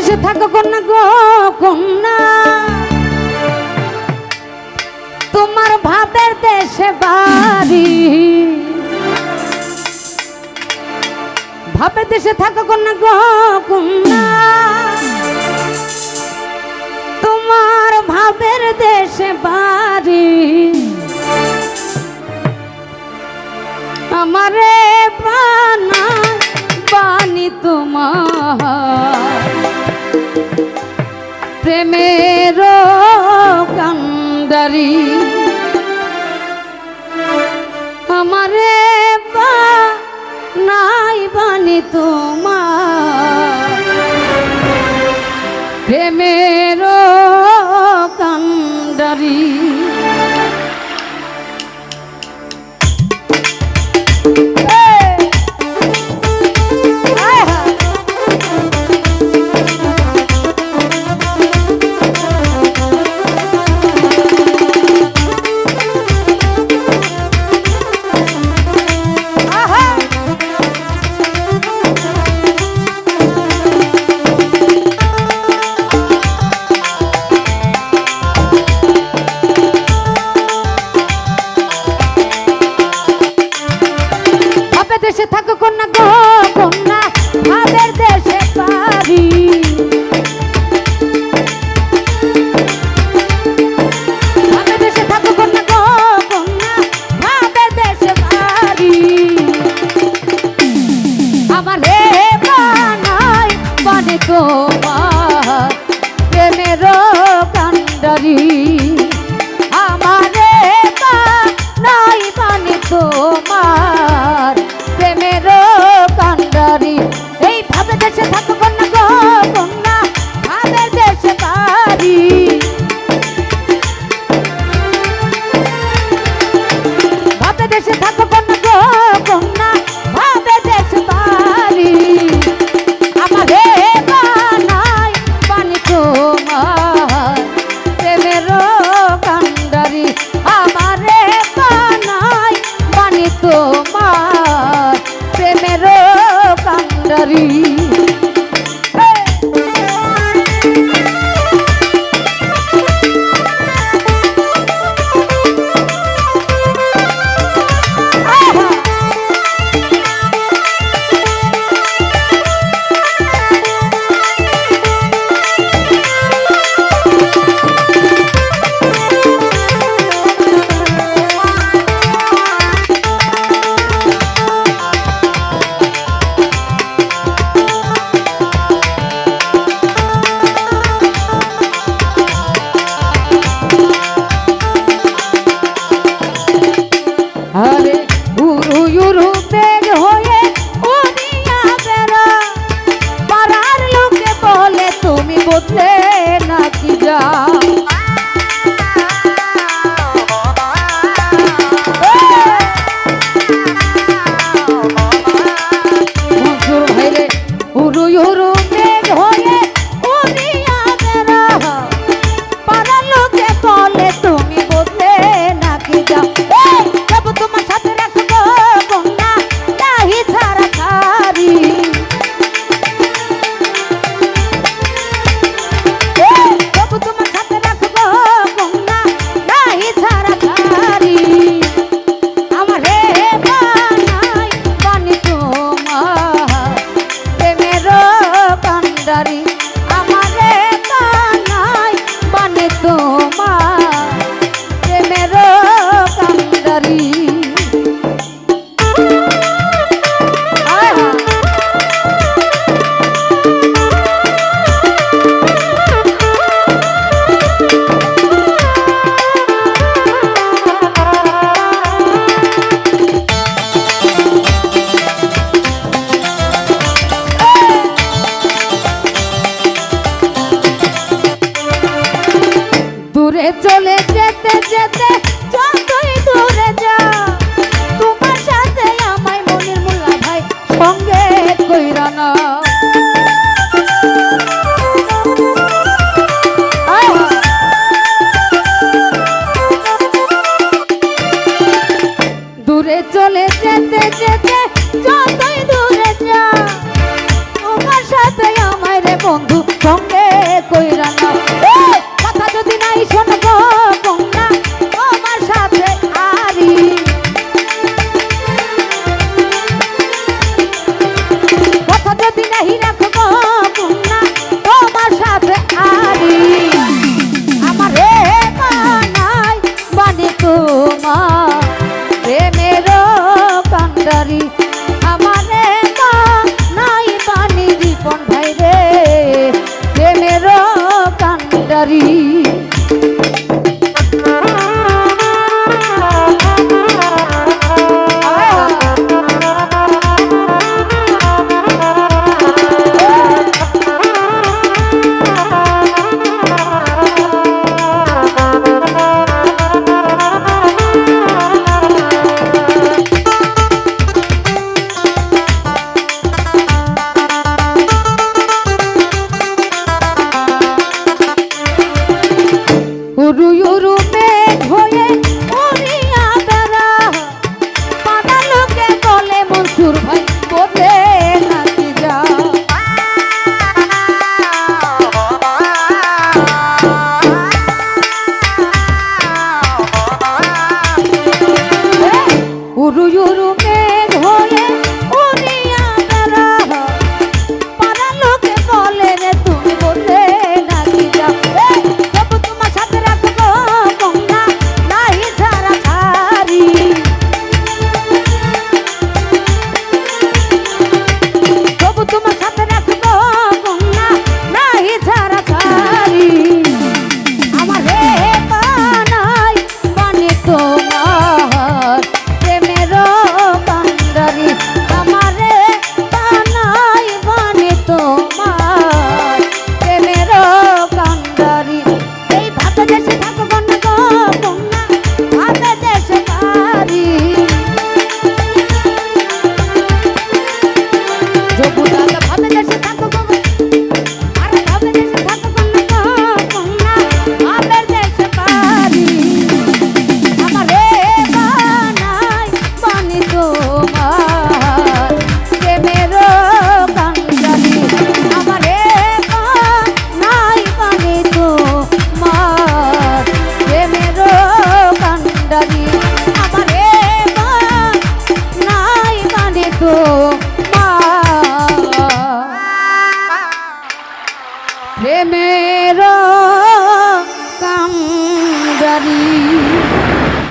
এসে থাকো কন্যা গো, কন্যা। তোমার ভাবের দেশে বাড়ি। ভাবের দেশে থাকো কন্যা গো, কন্যা। তোমার ভাবের দেশে বাড়ি। আমারে বানা বানি তোমার। প্রেমের কান্দারি আমারে বা নাই বানি তোমার quiere উরু উরু মেঘ হয়ে আমারে নাই মানে তো